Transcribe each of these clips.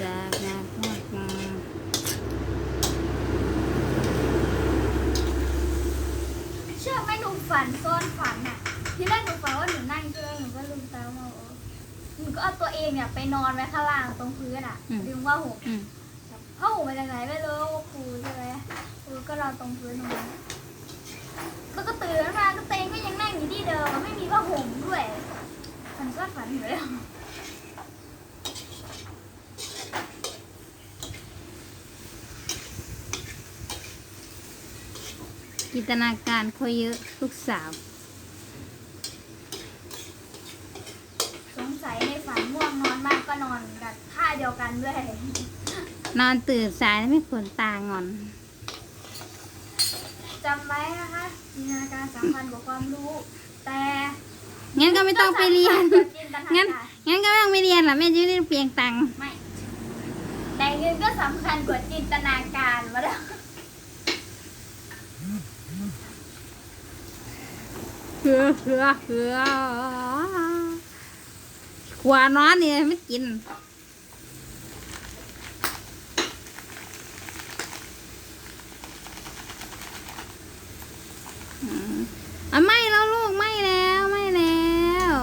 จากงานมากมาเชื่อไหมหนูฝันซ้อนฝันน่ะ ที่แรกหนูฝันว่าหนูนั่งเครื่องหนูก็ลืมตามาเออหนูก็เอาตัวเองเนี่ยไปนอนไว้ข้างล่างตรงพื้นอะดึงว่าห่มอืมผ้าห่มมาจากไหนไม่รู้ว่าครูใช่ไหมครูก็นอนตรงพื้นตรงนั้นแล้วก็ตื่นมาก็เตงก็ยังนั่งอยู่ที่เดิมไม่มีผ้าห่มด้วยมัน ก็ฝันอยู่แล้วจินตนาการเขาเยอะลูกสาว สงสัยในฝันง่วงนอนมากก็นอนกันท่าเดียวกันด้วย นอนตื่นสายไม่ขนตางอนจำไว้นะคะจินตนาการสำคัญกว่าความรู้ แต่ งั้นก็ไม่ต้องไปเรียนก็สำคัญกว่าจินตนางั้นการงั้นก็ไม่ต้องไปเรียนหรอกแม่จะได้เปลียงตังค์ไม่ แต่เงินก็สำคัญกว่าจินตนาการมาแล้วเหือเหือเหือขวานอนเนี่ยไม่กินอืมอะไม่แล้วลูกไม่แล้วไม่แล้ว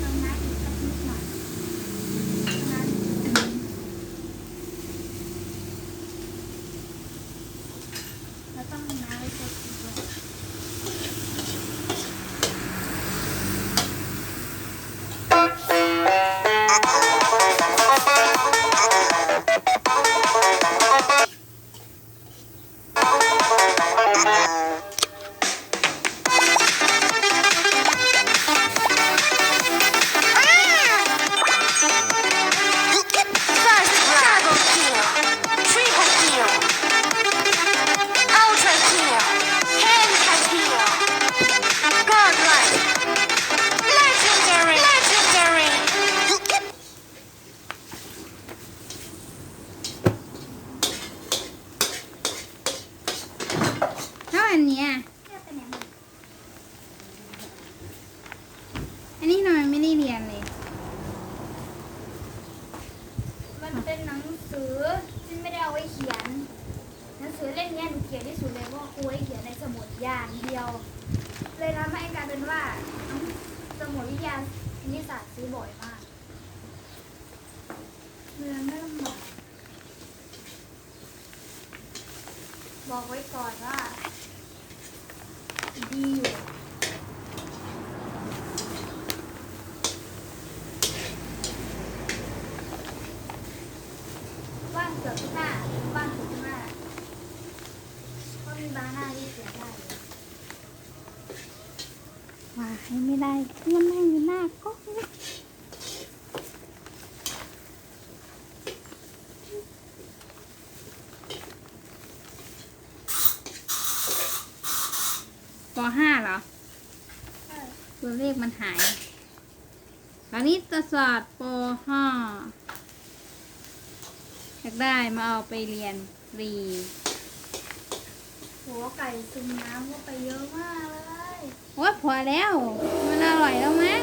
ทำน้ำอีกสักนิดหน่อยน้ำแมันเป็นหนังสือที่ไม่ได้เอาไว้เขียน หนังสือเล่มนี้หนูเขียนที่สุดเลยเพราะว่าครูให้เขียนในสมุดอย่างเดียว เลยทำให้กลายเป็นว่าสมุดวิทยาคณิตศาสตร์ซื้อบ่อยมากเรียนไม่ลำบากบอกไว้ก่อนว่า ดีอยู่ ว่างเกือบทุกหน้าว่างเกือบทุกหน้าเพราะมีบางหน้าที่เขียนได้อยู่ ว่าให้ไม่ได้มันนั่งอยู่หน้ากล้อนะปห้าเหรอ ตัวเลขมันหายตอนนี้ตศาสตร์ปห้าอยากได้มาเอาไปเรียนรี หัวไก่ซึมน้ำก็ไปเยอะมากเลยโอ้ยพอแล้ว มันอร่อยแล้วมั้ง